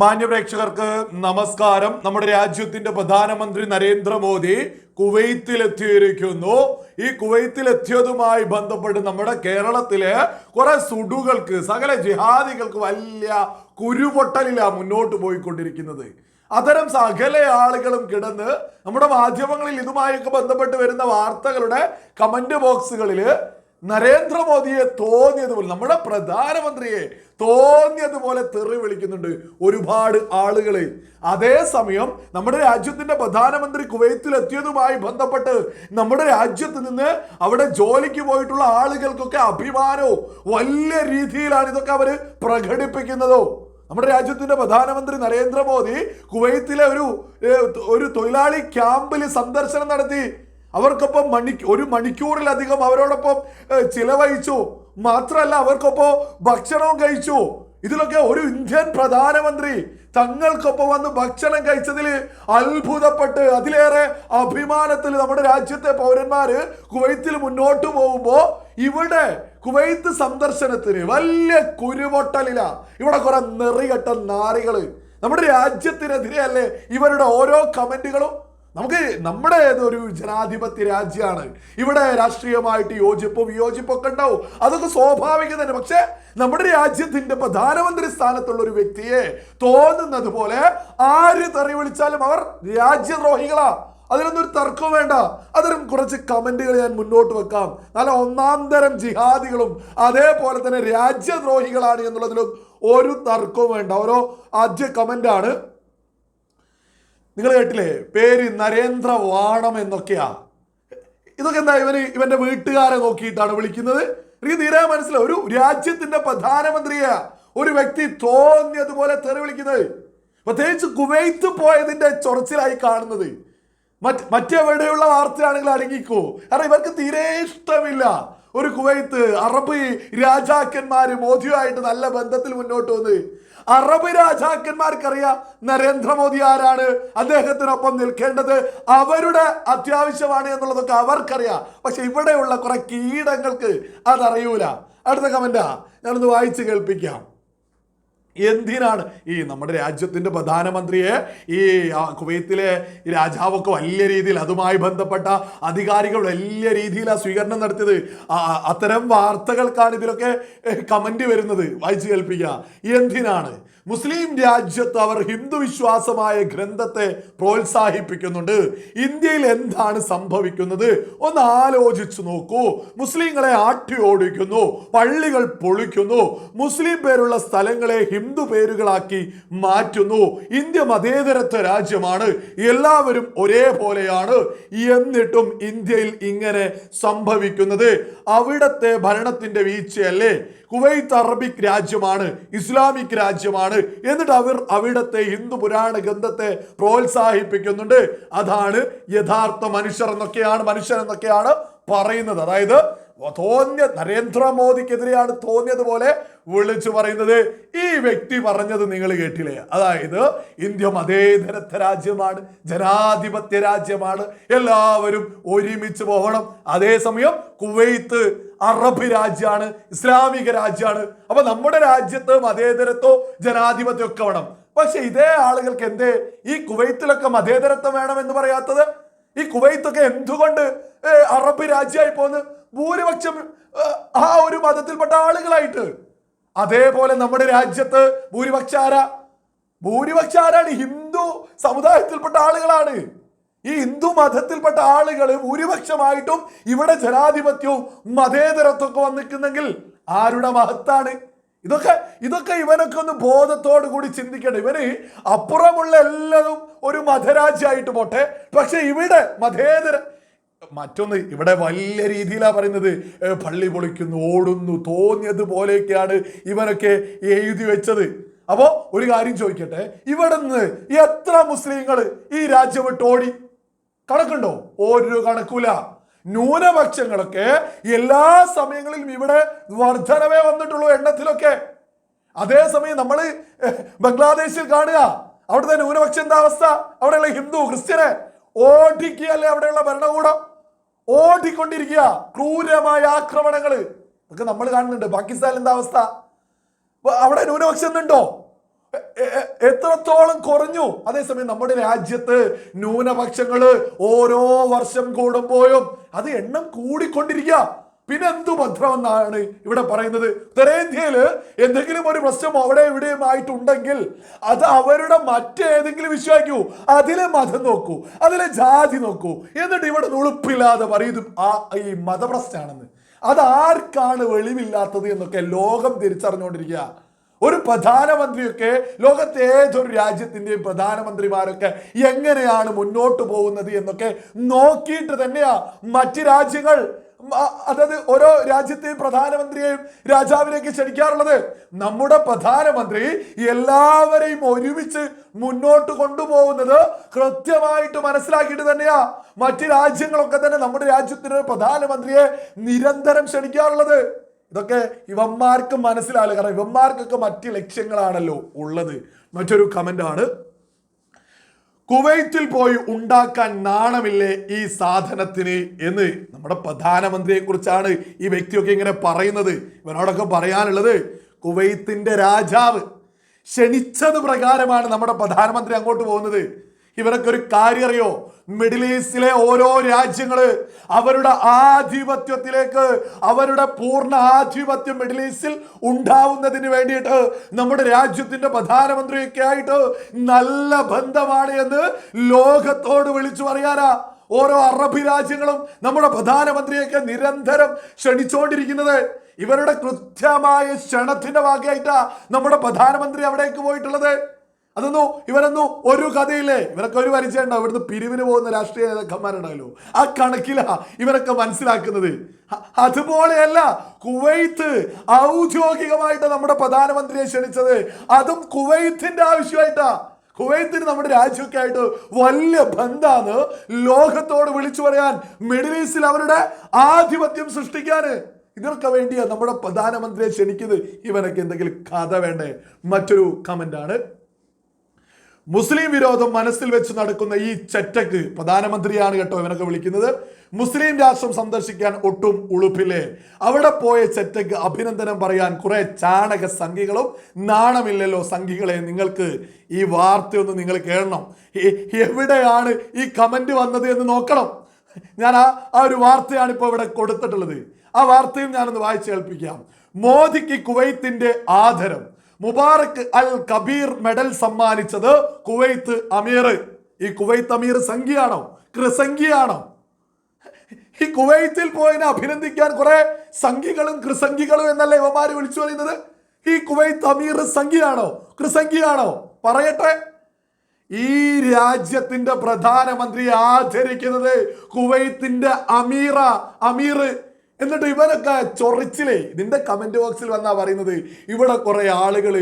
മാന്യപ്രേക്ഷകർക്ക് നമസ്കാരം. നമ്മുടെ രാജ്യത്തിന്റെ പ്രധാനമന്ത്രി നരേന്ദ്രമോദി കുവൈത്തിലെത്തിയിരിക്കുന്നു. ഈ കുവൈത്തിലെത്തിയതുമായി ബന്ധപ്പെട്ട് നമ്മുടെ കേരളത്തിലെ കുറെ സുഡുകൾക്ക് സകല ജിഹാദികൾക്ക് വലിയ കുരുപൊട്ടലിലാണ് മുന്നോട്ട് പോയിക്കൊണ്ടിരിക്കുന്നത്. അത്തരം സകല ആളുകളും കിടന്ന് നമ്മുടെ മാധ്യമങ്ങളിൽ ഇതുമായൊക്കെ ബന്ധപ്പെട്ട് വരുന്ന വാർത്തകളുടെ കമന്റ് ബോക്സുകളിൽ നരേന്ദ്രമോദിയെ തോന്നിയതുപോലെ നമ്മുടെ പ്രധാനമന്ത്രിയെ തോന്നിയതുപോലെ തെറി വിളിക്കുന്നുണ്ട് ഒരുപാട് ആളുകൾ അതേസമയം നമ്മുടെ രാജ്യത്തിന്റെ പ്രധാനമന്ത്രി കുവൈത്തിൽ എത്തിയതുമായി ബന്ധപ്പെട്ട് നമ്മുടെ രാജ്യത്ത് നിന്ന് അവിടെ ജോലിക്ക് പോയിട്ടുള്ള ആളുകൾക്കൊക്കെ അഭിമാനവും വലിയ രീതിയിലാണ് ഇതൊക്കെ അവർ പ്രകടിപ്പിക്കുന്നതോ. നമ്മുടെ രാജ്യത്തിന്റെ പ്രധാനമന്ത്രി നരേന്ദ്രമോദി കുവൈത്തിലെ ഒരു ഒരു തൊഴിലാളി ക്യാമ്പിൽ സന്ദർശനം നടത്തി. അവർക്കൊപ്പം മണി ഒരു മണിക്കൂറിലധികം അവരോടൊപ്പം ചിലവഴിച്ചു. മാത്രമല്ല അവർക്കൊപ്പം ഭക്ഷണവും കഴിച്ചു. ഇതിലൊക്കെ ഒരു ഇന്ത്യൻ പ്രധാനമന്ത്രി തങ്ങൾക്കൊപ്പം വന്ന് ഭക്ഷണം കഴിച്ചതിൽ അത്ഭുതപ്പെട്ട് അതിലേറെ അഭിമാനത്തിൽ നമ്മുടെ രാജ്യത്തെ പൗരന്മാർ കുവൈത്തിൽ മുന്നോട്ട് പോകുമ്പോ ഇവിടെ കുവൈത്ത് സന്ദർശനത്തിന് വലിയ കുരുവൊട്ടലില ഇവിടെ കുറെ നെറികെട്ട നാറികൾ. നമ്മുടെ രാജ്യത്തിനെതിരെയല്ലേ ഇവരുടെ ഓരോ കമന്റുകളും? നമുക്ക് നമ്മുടെ ഏതൊരു ജനാധിപത്യ രാജ്യമാണ് ഇവിടെ രാഷ്ട്രീയമായിട്ട് യോജിപ്പും വിയോജിപ്പൊക്കെ ഉണ്ടാവും. അതൊക്കെ സ്വാഭാവികം തന്നെ. പക്ഷെ നമ്മുടെ രാജ്യത്തിന്റെ പ്രധാനമന്ത്രി സ്ഥാനത്തുള്ള ഒരു വ്യക്തിയെ തോന്നുന്നത് പോലെ ആര് തെറി വിളിച്ചാലും അവർ രാജ്യദ്രോഹികളാ. അതിനൊന്നും ഒരു തർക്കവും വേണ്ട. അതിനും കുറച്ച് കമന്റുകൾ ഞാൻ മുന്നോട്ട് വെക്കാം. നല്ല ഒന്നാം തരം ജിഹാദികളും അതേപോലെ തന്നെ രാജ്യദ്രോഹികളാണ് എന്നുള്ളതിലും ഒരു തർക്കവും വേണ്ട. ഓരോ ആദ്യ കമന്റാണ്. നിങ്ങൾ കേട്ടില്ലേ? പേര് നരേന്ദ്ര വാണം എന്നൊക്കെയാ. ഇതൊക്കെ എന്താ ഇവന് ഇവന്റെ വീട്ടുകാരെ നോക്കിയിട്ടാണ് വിളിക്കുന്നത്? എനിക്ക് തീരെ മനസ്സിലായി. ഒരു രാജ്യത്തിന്റെ പ്രധാനമന്ത്രിയെ ഒരു വ്യക്തി തോന്നിയതുപോലെ തെറി വിളിക്കുന്നത്. പ്രത്യേകിച്ച് കുവൈത്ത് പോയതിന്റെ ചൊറച്ചിലായി കാണുന്നത്. മറ്റ് മറ്റെവിടെയുള്ള വാർത്തയാണെങ്കിൽ അടങ്ങിക്കോ. കാരണം ഇവർക്ക് തീരെ ഇഷ്ടമില്ല. ഒരു കുവൈത്ത് അറബ് രാജാക്കന്മാര് മോദിയുമായിട്ട് നല്ല ബന്ധത്തിൽ മുന്നോട്ട് വന്ന് അറബ് രാജാക്കന്മാർക്കറിയാം നരേന്ദ്രമോദി ആരാണ് അദ്ദേഹത്തിനൊപ്പം നിൽക്കേണ്ടത് അവരുടെ അത്യാവശ്യമാണ് എന്നുള്ളതൊക്കെ അവർക്കറിയാം. പക്ഷെ ഇവിടെയുള്ള കുറെ കീടങ്ങൾക്ക് അതറിയൂല. അടുത്ത കമന്റാ ഞാനൊന്ന് വായിച്ച് കേൾപ്പിക്കാം. എന്തിനാണ് ഈ നമ്മുടെ രാജ്യത്തിന്റെ പ്രധാനമന്ത്രിയെ ഈ കുവൈത്തിലെ രാജാവൊക്കെ വലിയ രീതിയിൽ അതുമായി ബന്ധപ്പെട്ട അധികാരികൾ വലിയ രീതിയിലാണ് സ്വീകരണം നടത്തിയത്. അത്തരം വാർത്തകൾക്കാണ് ഇതിലൊക്കെ കമന്റ് വരുന്നത്. വായിച്ചു കേൾപ്പിക്കുക എന്തിനാണ്? മുസ്ലിം രാജ്യത്ത് അവർ ഹിന്ദു വിശ്വാസമായ ഗ്രന്ഥത്തെ പ്രോത്സാഹിപ്പിക്കുന്നുണ്ട്. ഇന്ത്യയിൽ എന്താണ് സംഭവിക്കുന്നത്? ഒന്ന് ആലോചിച്ചു നോക്കൂ. മുസ്ലിങ്ങളെ ആട്ടി ഓടിക്കുന്നു പള്ളികൾ പൊളിക്കുന്നു. മുസ്ലിം പേരുള്ള സ്ഥലങ്ങളെ ഹിന്ദു പേരുകളാക്കി മാറ്റുന്നു? ഇന്ത്യ മതേതരത്വ രാജ്യമാണ്. എല്ലാവരും ഒരേപോലെയാണ്. എന്നിട്ടും ഇന്ത്യയിൽ ഇങ്ങനെ സംഭവിക്കുന്നത്. അവിടത്തെ ഭരണത്തിന്റെ വീഴ്ചയല്ലേ? കുവൈത്ത് അറബിക് രാജ്യമാണ് ഇസ്ലാമിക് രാജ്യമാണ്. എന്നിട്ട് അവർ അവിടത്തെ ഹിന്ദു പുരാണ ഗ്രന്ഥത്തെ പ്രോത്സാഹിപ്പിക്കുന്നുണ്ട്. അതാണ് യഥാർത്ഥ മനുഷ്യർ എന്നൊക്കെയാണ് മനുഷ്യർ എന്നൊക്കെയാണ് പറയുന്നത്. അതായത് തോന്നിയ നരേന്ദ്രമോദിക്കെതിരെയാണ് തോന്നിയതുപോലെ വിളിച്ചു പറയുന്നത്. ഈ വ്യക്തി പറഞ്ഞത് നിങ്ങൾ കേട്ടില്ലേ? അതായത് ഇന്ത്യ മതേതരത്വ രാജ്യമാണ് ജനാധിപത്യ രാജ്യമാണ്. എല്ലാവരും ഒരുമിച്ച് പോകണം. അതേസമയം കുവൈത്ത് അറബ് രാജ്യമാണ് ഇസ്ലാമിക രാജ്യമാണ്. അപ്പൊ നമ്മുടെ രാജ്യത്ത് മതേതരത്വം ജനാധിപത്യം ഒക്കെ വേണം. പക്ഷെ ഇതേ ആളുകൾക്ക് എന്തേ? ഈ കുവൈത്തിലൊക്കെ മതേതരത്വം വേണം എന്ന് പറയാത്തത്? ഈ കുവൈത്തൊക്കെ എന്തുകൊണ്ട് അറബ് രാജ്യമായി പോന്ന്? ഭൂരിപക്ഷം ആ ഒരു മതത്തിൽപ്പെട്ട ആളുകളായിട്ട്. അതേപോലെ നമ്മുടെ രാജ്യത്ത് ഭൂരിപക്ഷ ആരാ ഭൂരിപക്ഷ ആരാണ് ഹിന്ദു സമുദായത്തിൽപ്പെട്ട ആളുകളാണ്. ഈ ഹിന്ദു മതത്തിൽപ്പെട്ട ആളുകൾ ഭൂരിപക്ഷമായിട്ടും ഇവിടെ ജനാധിപത്യവും മതേതരത്വമൊക്കെ വന്നിക്കുന്നെങ്കിൽ ആരുടെ മഹത്താണ്? ഇതൊക്കെ ഇതൊക്കെ ഇവനൊക്കെ ഒന്ന് ബോധത്തോടു കൂടി ചിന്തിക്കണം. ഇവന് അപ്പുറമുള്ള എല്ലാതും ഒരു മതരാജ്യമായിട്ട് പോട്ടെ. പക്ഷെ ഇവിടെ മതേതര മറ്റൊന്ന് ഇവിടെ വലിയ രീതിയിലാണ് പറയുന്നത്. പള്ളി പൊളിക്കുന്നു ഓടുന്നു തോന്നിയതുപോലെയൊക്കെയാണ് ഇവനൊക്കെ എഴുതി വെച്ചത്. അപ്പോ ഒരു കാര്യം ചോദിക്കട്ടെ ഇവിടെ നിന്ന് എത്ര മുസ്ലിങ്ങൾ ഈ രാജ്യം വിട്ട് ഓടി? കണക്കുണ്ടോ? ഒരു കണക്കൂല. ന്യൂനപക്ഷങ്ങളൊക്കെ എല്ലാ സമയങ്ങളിലും ഇവിടെ വർധനവേ വന്നിട്ടുള്ളൂ എണ്ണത്തിലൊക്കെ. അതേസമയം നമ്മൾ ബംഗ്ലാദേശിൽ കാണുക. അവിടുത്തെ ന്യൂനപക്ഷം എന്താ അവസ്ഥ? അവിടെയുള്ള ഹിന്ദു ക്രിസ്ത്യനെ ഓടിക്കുകയല്ലേ അവിടെയുള്ള ഭരണകൂടം? ഓടിക്കൊണ്ടിരിക്കുക. ക്രൂരമായ ആക്രമണങ്ങൾ ഒക്കെ നമ്മൾ കാണുന്നുണ്ട്. പാകിസ്ഥാൻ എന്താ അവസ്ഥ അവിടെ ന്യൂനപക്ഷം ഉണ്ടോ എ- എ- എത്രത്തോളം കുറഞ്ഞു? അതേസമയം നമ്മുടെ രാജ്യത്ത് ന്യൂനപക്ഷങ്ങൾ ഓരോ വർഷം കൂടുമ്പോഴും അത് എണ്ണം കൂടിക്കൊണ്ടിരിക്കുക. പിന്നെ എന്തു ഭദ്രമെന്നാണ് ഇവിടെ പറയുന്നത്? ഉത്തരേന്ത്യയിൽ എന്തെങ്കിലും ഒരു പ്രശ്നം അവിടെ ഇവിടെയും ആയിട്ടുണ്ടെങ്കിൽ അത് അവരുടെ മറ്റേതെങ്കിലും വിശ്വാസിക്കൂ. അതിലെ മതം നോക്കൂ അതിലെ ജാതി നോക്കൂ. എന്നിട്ട് ഇവിടെ ഉളുപ്പില്ലാതെ പറയുന്നു ആ ഈ മതപ്രശ്നമാണെന്ന് അത് ആർക്കാണ് വെളിവില്ലാത്തത് എന്നൊക്കെ ലോകം തിരിച്ചറിഞ്ഞുകൊണ്ടിരിക്കുക. ഒരു പ്രധാനമന്ത്രിയൊക്കെ ലോകത്തെ ഏതൊരു രാജ്യത്തിന്റെയും പ്രധാനമന്ത്രിമാരൊക്കെ എങ്ങനെയാണ് മുന്നോട്ട് പോകുന്നത് എന്നൊക്കെ നോക്കിയിട്ട് തന്നെയാ മറ്റ് രാജ്യങ്ങൾ അതായത് ഓരോ രാജ്യത്തെയും പ്രധാനമന്ത്രിയെയും രാജാവിനെയും ക്ഷണിക്കാറുള്ളത് നമ്മുടെ പ്രധാനമന്ത്രി എല്ലാവരെയും ഒരുമിച്ച് മുന്നോട്ട് കൊണ്ടുപോകുന്നത് കൃത്യമായിട്ട് മനസ്സിലാക്കിയിട്ട് തന്നെയാ. മറ്റു രാജ്യങ്ങളൊക്കെ തന്നെ നമ്മുടെ രാജ്യത്തിന് പ്രധാനമന്ത്രിയെ നിരന്തരം ക്ഷണിക്കാറുള്ളത്. ഇതൊക്കെ ഇവന്മാർക്ക് മനസ്സിലാവില്ല. കാരണം ഇവന്മാർക്കൊക്കെ മറ്റു ലക്ഷ്യങ്ങളാണല്ലോ ഉള്ളത്. മറ്റൊരു കമന്റ് ആണ്. കുവൈത്തിൽ പോയി ഉണ്ടാക്കാൻ നാണമില്ലേ ഈ സാധനത്തിന് എന്ന് നമ്മുടെ പ്രധാനമന്ത്രിയെ കുറിച്ചാണ് ഈ വ്യക്തിയൊക്കെ ഇങ്ങനെ പറയുന്നത്. ഇവനോടൊക്കെ പറയാനുള്ളത് കുവൈത്തിന്റെ രാജാവ് ക്ഷണിച്ചത് പ്രകാരമാണ് നമ്മുടെ പ്രധാനമന്ത്രി അങ്ങോട്ട് പോകുന്നത്. ഇവരൊക്കെ ഒരു കാര്യം അറിയോ? മിഡിൽ ഈസ്റ്റിലെ ഓരോ രാജ്യങ്ങൾ അവരുടെ ആധിപത്യത്തിലേക്ക് അവരുടെ പൂർണ ആധിപത്യം മിഡിൽ ഈസ്റ്റിൽ ഉണ്ടാവുന്നതിന് വേണ്ടിയിട്ട് നമ്മുടെ രാജ്യത്തിന്റെ പ്രധാനമന്ത്രിയൊക്കെ ആയിട്ട് നല്ല ബന്ധമാണ് എന്ന് ലോകത്തോട് വിളിച്ചു പറയാനാ. ഓരോ അറബി രാജ്യങ്ങളും നമ്മുടെ പ്രധാനമന്ത്രിയൊക്കെ നിരന്തരം ക്ഷണിച്ചുകൊണ്ടിരിക്കുന്നത് ഇവരുടെ കൃത്യമായ ക്ഷണത്തിന്റെ ഭാഗമായിട്ടാ നമ്മുടെ പ്രധാനമന്ത്രി അവിടേക്ക് പോയിട്ടുള്ളത്. അതൊന്നും ഇവരൊന്നും ഒരു കഥയില്ലേ? ഇവരൊക്കെ ഒരു പരിചയം ഉണ്ടാവും ഇവിടുന്ന് പിരിവിന് പോകുന്ന രാഷ്ട്രീയ നേതാക്കന്മാരുണ്ടാവല്ലോ ആ കണക്കിലാ ഇവരൊക്കെ മനസ്സിലാക്കുന്നത്. അതുപോലെയല്ല കുവൈത്ത് ഔദ്യോഗികമായിട്ട് നമ്മുടെ പ്രധാനമന്ത്രിയെ ക്ഷണിച്ചത്. അതും കുവൈത്തിന്റെ ആവശ്യമായിട്ടാ. കുവൈത്തിന് നമ്മുടെ രാജ്യമൊക്കെ ആയിട്ട് വലിയ ബന്ധാന്ന് ലോകത്തോട് വിളിച്ചു പറയാൻ മിഡിൽ ഈസ്റ്റിൽ അവരുടെ ആധിപത്യം സൃഷ്ടിക്കാന്. ഇതൊക്കെ വേണ്ടിയാ നമ്മുടെ പ്രധാനമന്ത്രിയെ ക്ഷണിക്കുന്നത്. ഇവനൊക്കെ എന്തെങ്കിലും കഥ വേണ്ടേ? മറ്റൊരു കമന്റ് ആണ്. മുസ്ലിം വിരോധം മനസ്സിൽ വെച്ച് നടക്കുന്ന ഈ ചെറ്റക്ക് പ്രധാനമന്ത്രിയാണ് കേട്ടോ ഇവനൊക്കെ വിളിക്കുന്നത്. മുസ്ലിം രാഷ്ട്രം സന്ദർശിക്കാൻ ഒട്ടും ഉളുപ്പില്ലേ? അവിടെ പോയ ചെറ്റക്ക് അഭിനന്ദനം പറയാൻ കുറെ ചാണക സംഖികളും നാണമില്ലല്ലോ സംഘികളെ നിങ്ങൾക്ക് ഈ വാർത്തയൊന്ന് നിങ്ങൾ കേൾക്കണം എവിടെയാണ് ഈ കമന്റ് വന്നത് എന്ന് നോക്കണം. ഞാൻ ആ ആ ഒരു വാർത്തയാണ് ഇപ്പോൾ ഇവിടെ കൊടുത്തിട്ടുള്ളത്. ആ വാർത്തയും ഞാനൊന്ന് വായിച്ച് കേൾപ്പിക്കാം. മോദിക്ക് കുവൈത്തിന്റെ ആദരം. മുബാറക് അൽ കബീർ മെഡൽ സമ്മാനിച്ചത് കുവൈത്ത് അമീർ. ഈ കുവൈത്ത് അമീർ സംഖ്യയാണോ കൃസംഖ്യയാണോ ഈ കുവൈത്തിൽ പോയതിനെ അഭിനന്ദിക്കാൻ കുറെ സംഖ്യകളും കൃസംഖ്യകളും എന്നല്ലേ ഇവമാര് വിളിച്ചു പറയുന്നത്? ഈ കുവൈത്ത് അമീർ സംഖ്യയാണോ കൃസംഖ്യയാണോ പറയട്ടെ. ഈ രാജ്യത്തിന്റെ പ്രധാനമന്ത്രി ആചരിക്കുന്നത് കുവൈത്തിന്റെ അമീറ അമീർ എന്നിട്ട് ഇവനൊക്കെ ചൊറിച്ചിലേ. നിന്റെ കമന്റ് ബോക്സിൽ വന്നാ പറയുന്നത് ഇവിടെ കുറെ ആളുകൾ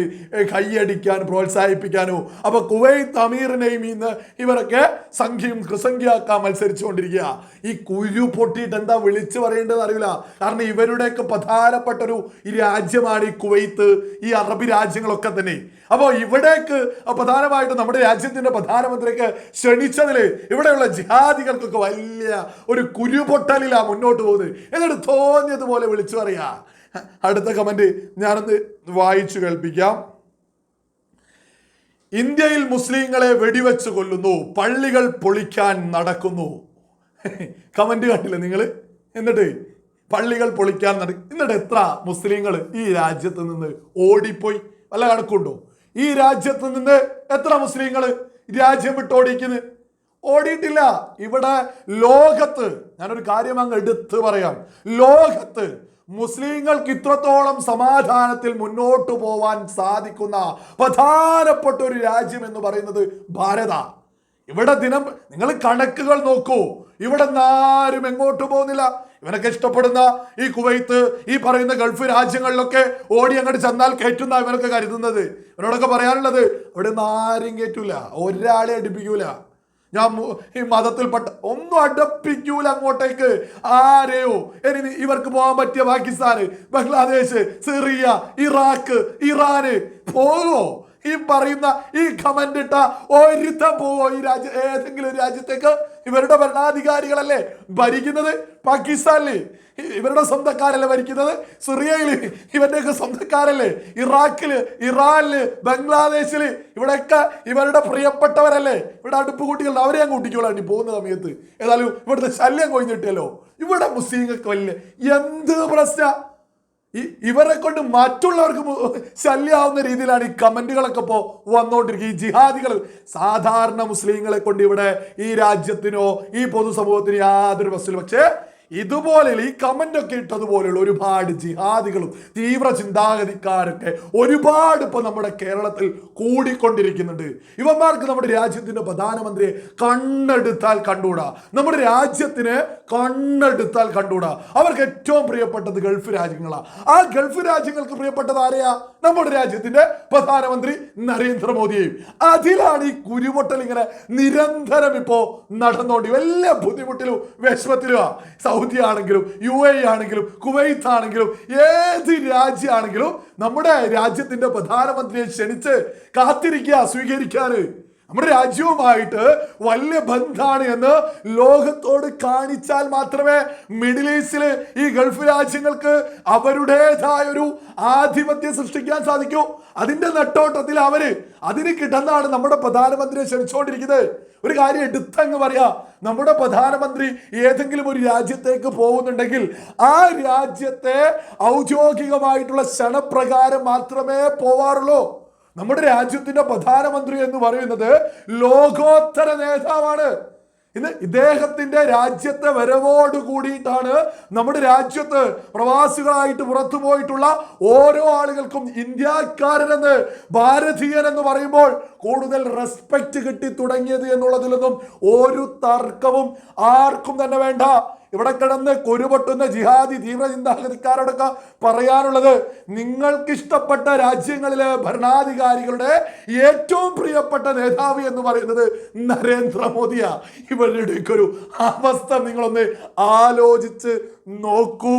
കൈയടിക്കാൻ പ്രോത്സാഹിപ്പിക്കാനോ അപ്പൊ കുവൈത്ത് അമീറിനെയും ഇന്ന് ഇവരൊക്കെ സംഖ്യയും കൃസംഖ്യയാക്കാൻ മത്സരിച്ചുകൊണ്ടിരിക്കുക. ഈ കുരു പൊട്ടിയിട്ട് എന്താ വിളിച്ചു പറയേണ്ടത് അറിയില്ല. കാരണം ഇവരുടെയൊക്കെ പ്രധാനപ്പെട്ട ഒരു രാജ്യമാണ് ഈ കുവൈത്ത് ഈ അറബി രാജ്യങ്ങളൊക്കെ തന്നെ. അപ്പോൾ ഇവിടേക്ക് പ്രധാനമായിട്ട് നമ്മുടെ രാജ്യത്തിന്റെ പ്രധാനമന്ത്രിക്ക് ക്ഷണിച്ചതിൽ ഇവിടെയുള്ള ജിഹാദികൾക്കൊക്കെ വലിയ ഒരു കുരുപൊട്ടലിലാ മുന്നോട്ട് പോകുന്നത്. എന്നിട്ട് തോന്നിയതുപോലെ വിളിച്ചു പറയാ. അടുത്ത കമന്റ് ഞാനൊന്ന് വായിച്ചു കേൾപ്പിക്കാം. ഇന്ത്യയിൽ മുസ്ലിങ്ങളെ വെടിവെച്ച് കൊല്ലുന്നു പള്ളികൾ പൊളിക്കാൻ നടക്കുന്നു. കമന്റ് കണ്ടില്ലേ നിങ്ങൾ എന്നിട്ട് പള്ളികൾ പൊളിക്കാൻ നടക്കും എന്നിട്ട് എത്ര മുസ്ലിങ്ങൾ ഈ രാജ്യത്ത് നിന്ന് ഓടിപ്പോയി? വല്ല കണക്കുണ്ടോ? ഈ രാജ്യത്ത് നിന്ന് എത്ര മുസ്ലിങ്ങൾ രാജ്യം വിട്ട് ഓടിക്കുന്നു ഓടിയിട്ടില്ല. ഇവിടെ ലോകത്ത് ഞാനൊരു കാര്യം അങ്ങ് എടുത്ത് പറയാം. ലോകത്ത് മുസ്ലിങ്ങൾക്ക് ഇത്രത്തോളം സമാധാനത്തിൽ മുന്നോട്ട് പോവാൻ സാധിക്കുന്ന പ്രധാനപ്പെട്ട ഒരു രാജ്യം എന്ന് പറയുന്നത് ഭാരത. ഇവിടെ ദിനം നിങ്ങൾ കണക്കുകൾ നോക്കൂ. ഇവിടെ ആരും എങ്ങോട്ട് പോകുന്നില്ല. ഇവനൊക്കെ ഇഷ്ടപ്പെടുന്ന ഈ കുവൈത്ത് ഈ പറയുന്ന ഗൾഫ് രാജ്യങ്ങളിലൊക്കെ ഓടി അങ്ങോട്ട് ചെന്നാൽ കയറ്റുന്ന ഇവനൊക്കെ കരുതുന്നത്. ഇവനോടൊക്കെ പറയാനുള്ളത് അവിടെ നിന്ന് ആരും കയറ്റൂല ഒരാളെ അടുപ്പിക്കൂല. ഞാൻ ഈ മതത്തിൽപ്പെട്ട ഒന്നും അടപ്പിക്കൂല അങ്ങോട്ടേക്ക്. ആരെയോ? ഇനി ഇവർക്ക് പോകാൻ പറ്റിയ പാകിസ്ഥാന് ബംഗ്ലാദേശ് സിറിയ ഇറാഖ് ഇറാന്. പോകുമോ ഈ പറയുന്ന ഈ കമന്റ് ഇട്ട ഒരുത്തം പോവോ ഈ രാജ്യ ഏതെങ്കിലും രാജ്യത്തേക്ക്? ഇവരുടെ ഭരണാധികാരികളല്ലേ ഭരിക്കുന്നത്? പാകിസ്ഥാനിൽ ഇവരുടെ സ്വന്തക്കാരല്ലേ ഭരിക്കുന്നത്? സിറിയയിൽ. ഇവരുടെയൊക്കെ സ്വന്തക്കാരല്ലേ? ഇറാഖിൽ ഇറാനിൽ ബംഗ്ലാദേശിൽ. ഇവിടെയൊക്കെ ഇവരുടെ പ്രിയപ്പെട്ടവരല്ലേ? ഇവിടെ അടുപ്പ് കുട്ടികളുണ്ട് അവരെ ഞാൻ കൂട്ടിക്കോളാണ്ടി പോകുന്ന സമയത്ത്. ഏതായാലും ഇവിടുത്തെ ശല്യം കൊഴിഞ്ഞിട്ടല്ലോ. ഇവിടെ മുസ്ലിങ്ങൾക്ക് വലിയ എന്ത് പ്രശ്ന? ഇവരെ കൊണ്ട് മറ്റുള്ളവർക്ക് ശല്യാവുന്ന രീതിയിലാണ് ഈ കമന്റുകളൊക്കെ ഇപ്പോൾ വന്നുകൊണ്ടിരിക്കുക ഈ ജിഹാദികൾ സാധാരണ മുസ്ലിങ്ങളെ കൊണ്ട് ഇവിടെ ഈ രാജ്യത്തിനോ ഈ പൊതുസമൂഹത്തിനോ യാതൊരു പ്രശ്നമില്ല പക്ഷേ ഇതുപോലെ ഈ കമന്റ് ഒക്കെ ഇട്ടതുപോലെയുള്ള ഒരുപാട് ജിഹാദികളും തീവ്ര ചിന്താഗതിക്കാരൊക്കെ ഒരുപാട് ഇപ്പൊ നമ്മുടെ കേരളത്തിൽ കൂടിക്കൊണ്ടിരിക്കുന്നുണ്ട്. ഇവന്മാർക്ക് നമ്മുടെ രാജ്യത്തിന്റെ പ്രധാനമന്ത്രിയെ കണ്ണെടുത്താൽ കണ്ടുകൂടാ? നമ്മുടെ രാജ്യത്തിന് കണ്ണെടുത്താൽ കണ്ടുകൂടാ? അവർക്ക് ഏറ്റവും പ്രിയപ്പെട്ടത് ഗൾഫ് രാജ്യങ്ങളാണ് ആ ഗൾഫ് രാജ്യങ്ങൾക്ക് പ്രിയപ്പെട്ടത് ആരെയാ? നമ്മുടെ രാജ്യത്തിന്റെ പ്രധാനമന്ത്രി നരേന്ദ്രമോദിയെയും. അതിലാണ് ഈ കുരുപൊട്ടൽ ഇങ്ങനെ നിരന്തരം ഇപ്പോ നടന്നുകൊണ്ട് എല്ലാ ബുദ്ധിമുട്ടിലും വിഷമത്തിലുമാ. സൗദി ആണെങ്കിലും യു എ ആണെങ്കിലും കുവൈത്ത് ആണെങ്കിലും ഏത് രാജ്യമാണെങ്കിലും നമ്മുടെ രാജ്യത്തിന്റെ പ്രധാനമന്ത്രിയെ ക്ഷണിച്ച് കാത്തിരിക്കുക സ്വീകരിക്കാന്. നമ്മുടെ രാജ്യവുമായിട്ട് വലിയ ബന്ധാണ് എന്ന് ലോകത്തോട് കാണിച്ചാൽ മാത്രമേ മിഡിൽ ഈസ്റ്റിൽ ഈ ഗൾഫ് രാജ്യങ്ങൾക്ക് അവരുടേതായ ഒരു ആധിപത്യം സൃഷ്ടിക്കാൻ സാധിക്കൂ. അതിന്റെ നെട്ടോട്ടത്തിൽ അവർ അതിന് കിടന്നാണ് നമ്മുടെ പ്രധാനമന്ത്രിയെ ക്ഷണിച്ചുകൊണ്ടിരിക്കുന്നത്. ഒരു കാര്യം എടുത്തങ്ങ് പറയാ നമ്മുടെ പ്രധാനമന്ത്രി ഏതെങ്കിലും ഒരു രാജ്യത്തേക്ക് പോകുന്നുണ്ടെങ്കിൽ ആ രാജ്യത്തെ ഔദ്യോഗികമായിട്ടുള്ള ക്ഷണപ്രകാരം മാത്രമേ പോവാറുള്ളൂ. നമ്മുടെ രാജ്യത്തിന്റെ പ്രധാനമന്ത്രി എന്ന് പറയുന്നത് ലോകോത്തര നേതാവാണ്. ഇന്ന് ഇദ്ദേഹത്തിന്റെ രാജ്യത്തെ വരവോട് കൂടിയിട്ടാണ് നമ്മുടെ രാജ്യത്ത് പ്രവാസികളായിട്ട് പുറത്തു പോയിട്ടുള്ള ഓരോ ആളുകൾക്കും ഇന്ത്യക്കാരനെന്ന് ഭാരതീയൻ എന്ന് പറയുമ്പോൾ കൂടുതൽ റെസ്പെക്റ്റ് കിട്ടി തുടങ്ങിയത് എന്നുള്ളതിലൊന്നും ഒരു തർക്കവും ആർക്കും തന്നെ വേണ്ട. ഇവിടെ കിടന്ന് കുരുപൊട്ടുന്ന ജിഹാദി തീവ്ര ചിന്താഗതിക്കാരോടൊക്കെ പറയാനുള്ളത് നിങ്ങൾക്ക് ഇഷ്ടപ്പെട്ട രാജ്യങ്ങളിലെ ഭരണാധികാരികളുടെ ഏറ്റവും പ്രിയപ്പെട്ട നേതാവ് എന്ന് പറയുന്നത് നരേന്ദ്രമോദിയാ. ഇവരുടെയൊക്കെ ഒരു അവസ്ഥ നിങ്ങളൊന്ന് ആലോചിച്ച് നോക്കൂ.